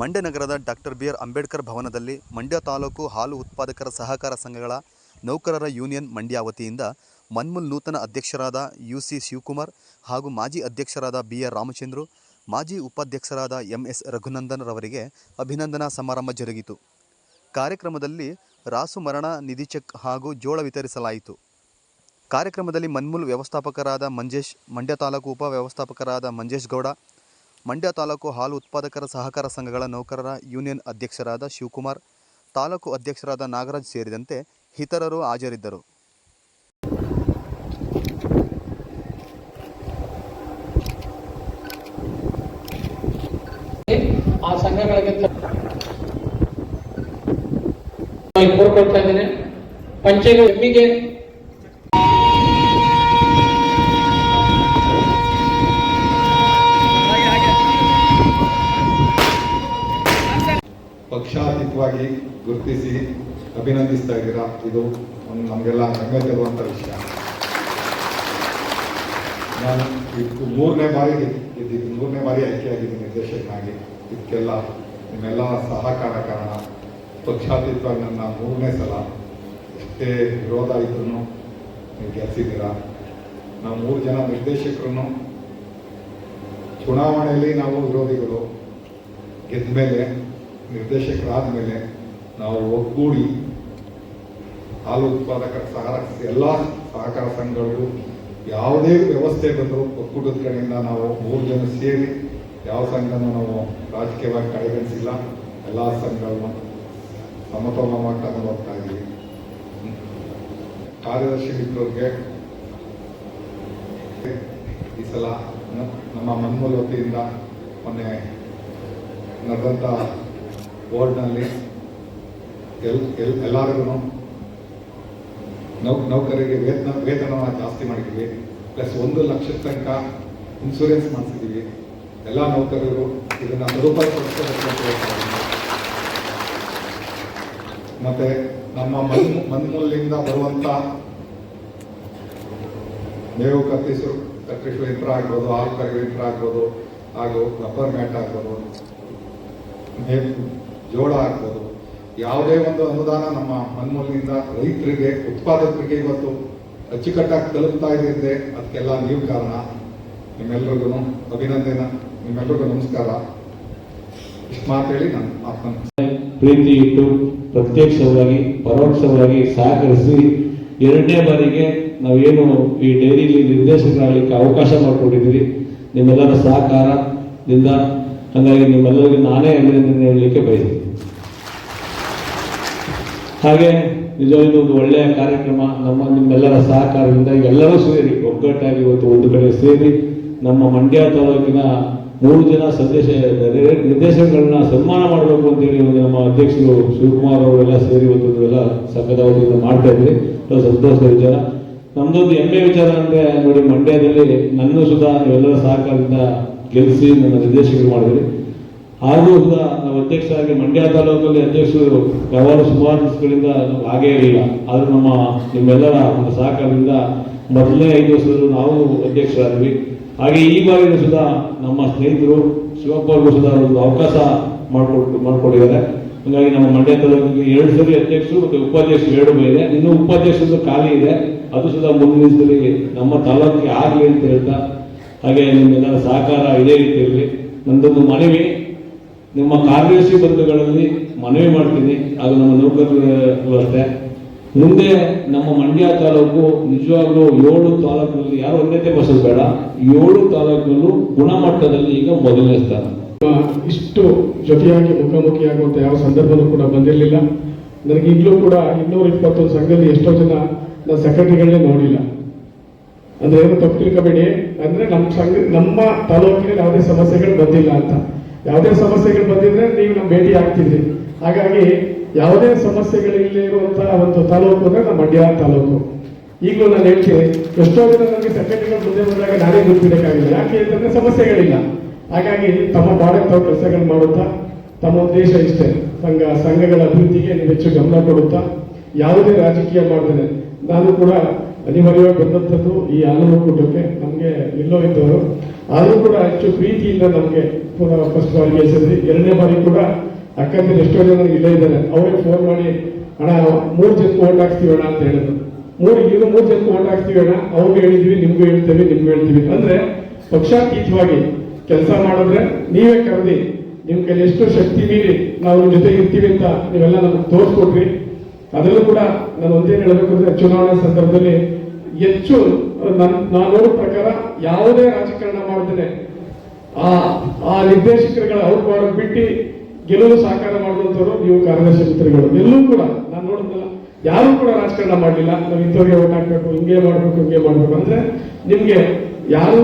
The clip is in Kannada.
ಮಂಡ್ಯ ನಗರದ ಡಾಕ್ಟರ್ ಬಿ ಆರ್ ಅಂಬೇಡ್ಕರ್ ಭವನದಲ್ಲಿ ಮಂಡ್ಯ ತಾಲೂಕು ಹಾಲು ಉತ್ಪಾದಕರ ಸಹಕಾರ ಸಂಘಗಳ ನೌಕರರ ಯೂನಿಯನ್ ಮಂಡ್ಯ ವತಿಯಿಂದ ಮನ್ಮುಲ್ ನೂತನ ಅಧ್ಯಕ್ಷರಾದ ಯು ಸಿ ಶಿವಕುಮಾರ್ ಹಾಗೂ ಮಾಜಿ ಅಧ್ಯಕ್ಷರಾದ ಬಿ ಆರ್ ರಾಮಚಂದ್ರು, ಮಾಜಿ ಉಪಾಧ್ಯಕ್ಷರಾದ ಎಂ ಎಸ್ ರಘುನಂದನ್ ರವರಿಗೆ ಅಭಿನಂದನಾ ಸಮಾರಂಭ ಜರುಗಿತು. ಕಾರ್ಯಕ್ರಮದಲ್ಲಿ ರಾಸು ಮರಣ ನಿಧಿ ಚೆಕ್ ಹಾಗೂ ಜೋಳ ವಿತರಿಸಲಾಯಿತು. ಕಾರ್ಯಕ್ರಮದಲ್ಲಿ ಮನ್ಮುಲ್ ವ್ಯವಸ್ಥಾಪಕರಾದ ಮಂಜೇಶ್, ಮಂಡ್ಯ ತಾಲೂಕು ಉಪ ವ್ಯವಸ್ಥಾಪಕರಾದ ಮಂಜೇಶ್ ಗೌಡ ಮಂಡ್ಯ ತಾಲೂಕು ಹಾಲು ಉತ್ಪಾದಕರ ಸಹಕಾರ ಸಂಘಗಳ ನೌಕರರ ಯೂನಿಯನ್ ಅಧ್ಯಕ್ಷರಾದ ಶಿವಕುಮಾರ್, ತಾಲೂಕು ಅಧ್ಯಕ್ಷರಾದ ನಾಗರಾಜ್ ಸೇರಿದಂತೆ ಇತರರು ಹಾಜರಿದ್ದರು. ಆ ಸಂಘಗಳಿಗೆ ಪಕ್ಷಾತೀತವಾಗಿ ಗುರುತಿಸಿ ಅಭಿನಂದಿಸ್ತಾ ಇದ್ದೀರಾ ಇದು ನಮಗೆಲ್ಲ ಹೆಮ್ಮೆ ತರುವಂಥ ವಿಷಯ. ನಾನು ಇದು ಮೂರನೇ ಬಾರಿ ಇದ್ದೀನಿ ಮೂರನೇ ಬಾರಿ ಆಯ್ಕೆಯಾಗಿದ್ದೀನಿ ನಿರ್ದೇಶಕನಾಗಿ. ಇದಕ್ಕೆಲ್ಲ ನಿಮ್ಮೆಲ್ಲ ಸಹಕಾರ ಕಾರಣ. ಪಕ್ಷಾತೀತವಾಗಿ ನನ್ನ ಮೂರನೇ ಸಲ ಎಷ್ಟೇ ವಿರೋಧ ಇದ್ರೂ ನೀವು ಗೆಲ್ಸಿದ್ದೀರಾ? ನಾವು ಮೂರು ಜನ ನಿರ್ದೇಶಕರನ್ನು ಚುನಾವಣೆಯಲ್ಲಿ ನಾವು ವಿರೋಧಿಗಳು. ಗೆದ್ದ ಮೇಲೆ ನಿರ್ದೇಶಕರಾದ ಮೇಲೆ ನಾವು ಒಗ್ಗೂಡಿ ಹಾಲು ಉತ್ಪಾದಕ ಸಹಕಾರ ಎಲ್ಲ ಸಹಕಾರ ಸಂಘಗಳು ಯಾವುದೇ ವ್ಯವಸ್ಥೆ ಬಂದರೂ ಒಕ್ಕೂಟದ ಕಡೆಯಿಂದ ನಾವು ಮೂರು ಜನ ಸೇರಿ ಯಾವ ಸಂಘನೂ ನಾವು ರಾಜಕೀಯವಾಗಿ ಕಡೆಗಣಿಸಿಲ್ಲ. ಎಲ್ಲ ಸಂಘಗಳನ್ನು ಸಮತೋಲನವಾಗಿ ತಗೊಂಡು ಹೋಗ್ತಾ ಇದ್ದೀವಿ. ಕಾರ್ಯದರ್ಶಿ ಮಿತ್ರರಿಗೆ ಈ ಸಲ ನಮ್ಮ ಮನ್ಮೂಲ ವತಿಯಿಂದ ಮೊನ್ನೆ ನಡೆದಂಥ ಬೋರ್ಡ್ನಲ್ಲಿ ಎಲ್ ಎಲ್ ಎಲ್ಲರಿಗೂ ನೌ ನೌಕರಿಗೆ ವೇತನ, ವೇತನವನ್ನು ಜಾಸ್ತಿ ಮಾಡಿದ್ದೀವಿ. ಪ್ಲಸ್ ಒಂದು ಲಕ್ಷದ ತನಕ ಇನ್ಶೂರೆನ್ಸ್ ಮಾಡಿಸಿದ್ದೀವಿ. ಎಲ್ಲ ನೌಕರರು ಇದನ್ನು ಸದುಪಯೋಗಪಡಿಸ್ಕೋಬೇಕು ಮತ್ತು ನಮ್ಮ ಮನ್, ಮನ್ಮೂಲಿಂದ ಬರುವಂಥ ಮೇವು ಕತ್ತಿಸು ಕತ್ತರಿಸುವ ಯಂತ್ರ ಆಗ್ಬೋದು, ಹಾಲು ಕರೆಯುವ ಯಂತ್ರ ಆಗ್ಬೋದು, ಹಾಗೂ ರಬ್ಬರ್ ಮ್ಯಾಟ್ ಆಗ್ಬೋದು. ಜೋಳ ಆಗ್ಬೋದು ಯಾವುದೇ ಒಂದು ಅನುದಾನ ನಮ್ಮ ಮನ್ಮೂಲಿನಿಂದ ರೈತರಿಗೆ, ಉತ್ಪಾದಕರಿಗೆ ಇವತ್ತು ಅಚ್ಚುಕಟ್ಟಾಗಿ ತಲುಪ್ತಾ ಇದೆ ಅದಕ್ಕೆಲ್ಲ ನೀವು ಕಾರಣ. ನಿಮ್ಮೆಲ್ಲರಿಗೂ ಅಭಿನಂದನೆ, ನಿಮ್ಮೆಲ್ರಿಗೂ ನಮಸ್ಕಾರ. ಇಷ್ಟು ಮಾತೇಳಿ ನಾನು ಮಾತನಾಡ್ತೇನೆ ಪ್ರೀತಿ ಇಟ್ಟು ಪ್ರತ್ಯಕ್ಷವಾಗಿ, ಪರೋಕ್ಷವಾಗಿ ಸಹಕರಿಸಿ ಎರಡನೇ ಬಾರಿಗೆ ನಾವೇನು ಈ ಡೈರಿಲಿ ನಿರ್ದೇಶಕರಾಗಲಿಕ್ಕೆ ಅವಕಾಶ ಮಾಡಿಕೊಟ್ಟಿದ್ದೀರಿ. ನಿಮ್ಮೆಲ್ಲರ ಸಹಕಾರದಿಂದ ಹಾಗಾಗಿ ನಿಮ್ಮೆಲ್ಲರಿಗೂ ನಾನೇ ಅಭಿನಂದನೆ ಹೇಳಲಿಕ್ಕೆ ಬಯಸ್ತೀನಿ. ಹಾಗೆ ನಿಜವಾಗಿ ಒಂದು ಒಳ್ಳೆಯ ಕಾರ್ಯಕ್ರಮ, ನಮ್ಮ ನಿಮ್ಮೆಲ್ಲರ ಸಹಕಾರದಿಂದ ಎಲ್ಲರೂ ಸೇರಿ, ಒಗ್ಗಟ್ಟಾಗಿ ಇವತ್ತು ಒಂದು ಕಡೆ ಸೇರಿ ನಮ್ಮ ಮಂಡ್ಯ ತಾಲೂಕಿನ ಮೂರು ಜನ ಸದಸ್ಯ ನಿರ್ದೇಶಕಗಳನ್ನ ಸನ್ಮಾನ ಮಾಡಬೇಕು ಅಂತೇಳಿ ಒಂದು ನಮ್ಮ ಅಧ್ಯಕ್ಷರು ಶಿವಕುಮಾರ್ ಅವರೆಲ್ಲ ಸೇರಿ ಇವತ್ತು ಎಲ್ಲ ಸಂಘದ ವತಿಯಿಂದ ಮಾಡ್ತಾ ಇದ್ವಿ ಸಂತೋಷದ ವಿಚಾರ. ನಮ್ಮದೊಂದು ಹೆಮ್ಮೆ ವಿಚಾರ ಅಂದ್ರೆ ನೋಡಿ, ಮಂಡ್ಯದಲ್ಲಿ ನನ್ನೂ ಸುಧಾ ನೀವೆಲ್ಲರ ಸಹಕಾರದಿಂದ ಗೆಲ್ಲಿಸಿ ನನ್ನ ನಿರ್ದೇಶಕರು ಮಾಡಿದ್ರಿ ಹಾಗೂ ಕೂಡ ನಾವು ಅಧ್ಯಕ್ಷರಾಗಿ ಮಂಡ್ಯ ತಾಲೂಕಲ್ಲಿ ಅಧ್ಯಕ್ಷರು ಯಾವಾಗ ಸುಮಾರು ದಿವಸಗಳಿಂದ ನಾವು ಹಾಗೇ ಇರಲಿಲ್ಲ ಆದರೂ ನಮ್ಮ, ನಿಮ್ಮೆಲ್ಲರ ಒಂದು ಸಹಕಾರದಿಂದ ಮೊದಲನೇ ಐದು ವರ್ಷದಲ್ಲೂ ನಾವು ಅಧ್ಯಕ್ಷರಾದ್ವಿ. ಹಾಗೆ ಈ ಬಾರಿಯೂ ಸುಧಾ ನಮ್ಮ ಸ್ನೇಹಿತರು ಶಿವಪ್ಪ ಸುಧಾ ಒಂದು ಅವಕಾಶ ಮಾಡಿಕೊಟ್ಟು, ಮಾಡಿಕೊಟ್ಟಿದ್ದಾರೆ. ಹಾಗಾಗಿ ನಮ್ಮ ಮಂಡ್ಯ ತಾಲೂಕಿಗೆ ಎರಡು ಸರಿ ಅಧ್ಯಕ್ಷರು ಮತ್ತು ಉಪಾಧ್ಯಕ್ಷರು ಎರಡು ಇದೆ ಇನ್ನೂ ಉಪಾಧ್ಯಕ್ಷರದ್ದು ಖಾಲಿ ಇದೆ. ಅದು ಸುಧಾ ಮುಂದಿನ ದಿವಸದಲ್ಲಿ ನಮ್ಮ ತಾಲೂಕಿಗೆ ಆಗಲಿ ಅಂತ ಹೇಳ್ತಾ ಹಾಗೆ ನಿಮ್ಮೆಲ್ಲರ ಸಹಕಾರ ಇದೇ ರೀತಿಯಲ್ಲಿ ನಂದೊಂದು ಮನವಿ. ನಿಮ್ಮ ಕಾರ್ಯದರ್ಶಿ ಬಂಧುಗಳಲ್ಲಿ ಮನವಿ ಮಾಡ್ತೀನಿ. ಅದು ನಮ್ಮ ನೌಕರರು ಅಷ್ಟೇ ಮುಂದೆ ನಮ್ಮ ಮಂಡ್ಯ ತಾಲೂಕು ನಿಜವಾಗ್ಲೂ ಏಳು ತಾಲೂಕಿನಲ್ಲಿ ಯಾರು ಒಂದೇ ಬಸ್ಸು ಬೇಡ. ಏಳು ತಾಲೂಕಿನಲ್ಲೂ ಗುಣಮಟ್ಟದಲ್ಲಿ ಈಗ ಮೊದಲನೇ ಸ್ಥಾನ. ಇಷ್ಟು ಜೊತೆಯಾಗಿ ಮುಖಾಮುಖಿಯಾಗುವಂಥ ಯಾವ ಸಂದರ್ಭದಲ್ಲೂ ಕೂಡ ಬಂದಿರಲಿಲ್ಲ. ನನಗೆ ಈಗಲೂ ಕೂಡ ಇನ್ನೂರ ಇಪ್ಪತ್ತೊಂದು ಸಂಘದಲ್ಲಿ ಎಷ್ಟೋ ಜನ ನನ್ನ ಸೆಕ್ರೆಟರಿಗಳನ್ನೇ ನೋಡಿಲ್ಲ. ಅಂದ್ರೆ ಏನು ತಪ್ಪು ತಿಳ್ಕೊಬೇಡಿ ಅಂದ್ರೆ ನಮ್ಮ ಸಂಘ ನಮ್ಮ ತಾಲೂಕಿನಲ್ಲಿ ಯಾವುದೇ ಸಮಸ್ಯೆಗಳು ಬಂದಿಲ್ಲ ಅಂತ. ಯಾವುದೇ ಸಮಸ್ಯೆಗಳು ಬಂದಿದ್ರೆ ನೀವು ನಮ್ಮ ಭೇಟಿ ಆಗ್ತಿದ್ರಿ ಹಾಗಾಗಿ ಯಾವುದೇ ಸಮಸ್ಯೆಗಳು ಇಲ್ಲಿ ಇರುವಂತಹ ಒಂದು ತಾಲೂಕು ಅಂದ್ರೆ ನಮ್ಮ ಮಂಡ್ಯ ತಾಲೂಕು. ಈಗಲೂ ನಾನು ಹೇಳ್ತೀನಿ, ಎಷ್ಟೋ ಜನ ನನಗೆ ಸೆಕ್ರೆಟರಿಗಳು ಮುಂದೆ ಬಂದಾಗ ನಾನೇ ಗುರುತಿಡಕ್ಕಾಗಿಲ್ಲ ಯಾಕೆ ಅಂತಂದ್ರೆ ಸಮಸ್ಯೆಗಳಿಲ್ಲ. ಹಾಗಾಗಿ ತಮ್ಮ ಬಾಡಕ್ಕೆ ತಾವು ಕೆಲಸಗಳು ಮಾಡುತ್ತಾ, ತಮ್ಮ ಉದ್ದೇಶ ಇಷ್ಟೇ. ಸಂಘ ಸಂಘಗಳ ಅಭಿವೃದ್ಧಿಗೆ ನೀವು ಹೆಚ್ಚು ಗಮನ ಕೊಡುತ್ತಾ, ಯಾವುದೇ ರಾಜಕೀಯ ಮಾಡಿದ್ರೆ ನಾನು ಕೂಡ ಅನಿವಾರ್ಯವಾಗಿ ಬಂದಂಥದ್ದು ಈ ಆಲೂರು ಕೂಟಕ್ಕೆ ನಮಗೆ ಎಲ್ಲೋ ಇದ್ದವರು. ಆದರೂ ಕೂಡ ಹೆಚ್ಚು ಪ್ರೀತಿಯಿಂದ ನಮಗೆ ಪುನಃ ಫಸ್ಟ್ ಬಾರಿಗೆ ಸೇರಿ ಎರಡನೇ ಬಾರಿ ಕೂಡ ಅಕ್ಕಂದಿರು ಎಷ್ಟೋ ಜನ ಇಲ್ಲೇ ಇದ್ದಾರೆ. ಅವ್ರಿಗೆ ಫೋನ್ ಮಾಡಿ, ಅಣ್ಣ, ಮೂರು ಜನಕ್ಕೆ ಓಟ್ ಹಾಕ್ಸ್ತೀವಿ ಅಣ್ಣ ಅಂತ ಹೇಳಿದ್ರು. ಮೂರು ಇನ್ನು ಮೂರು ಜನಕ್ಕೆ ಓಟ್ ಹಾಕ್ಸ್ತೀವಿ ಅಣ್ಣ. ಅವ್ರಿಗೆ ಹೇಳಿದ್ವಿ, ನಿಮ್ಗೂ ಹೇಳ್ತೀವಿ ನಿಮ್ಗೂ ಹೇಳ್ತೀವಿ. ಅಂದ್ರೆ ಪಕ್ಷಾತೀತವಾಗಿ ಕೆಲಸ ಮಾಡಿದ್ರೆ ನೀವೇ ಕರೆದಿ, ನಿಮ್ ಕೈಲಿ ಎಷ್ಟು ಶಕ್ತಿ ಮೀರಿ ನಾವು ಜೊತೆಗೆ ಜೊತೆ ಇರ್ತೀವಿ ಅಂತ ನೀವೆಲ್ಲ ನಮ್ಗೆ ತೋರಿಸ್ಕೊಟ್ರಿ. ಅದರಲ್ಲೂ ಕೂಡ ನಾನು ಒಂದೇನು ಹೇಳಬೇಕು ಅಂದ್ರೆ ಚುನಾವಣೆ ಸಂದರ್ಭದಲ್ಲಿ ಹೆಚ್ಚು ನನ್ ನೋಡೋ ಪ್ರಕಾರ ಯಾವುದೇ ರಾಜಕಾರಣ ಮಾಡಿದ್ರೆ ಆ ಆ ನಿರ್ದೇಶಕರುಗಳ ಔಟ್ ಮಾಡೋದು ಬಿಟ್ಟು ಗೆಲುವು ಸಾಕಾರ ಮಾಡುವಂಥವ್ರು ನೀವು ಕಾರ್ಯದರ್ಶಿ ಮಿತ್ರಗಳು ಎಲ್ಲೂ ಕೂಡ ನಾನು ನೋಡಿದ್ನಲ್ಲ, ಯಾರು ಕೂಡ ರಾಜಕಾರಣ ಮಾಡಲಿಲ್ಲ. ನಾವು ಇಂಥವ್ರಿಗೆ ಓಟ್ ಹಾಕ್ಬೇಕು, ಹಿಂಗೆ ಮಾಡ್ಬೇಕು, ಹಿಂಗೆ ಮಾಡಬೇಕು. ಅಂದ್ರೆ ನಿಮ್ಗೆ ಯಾರು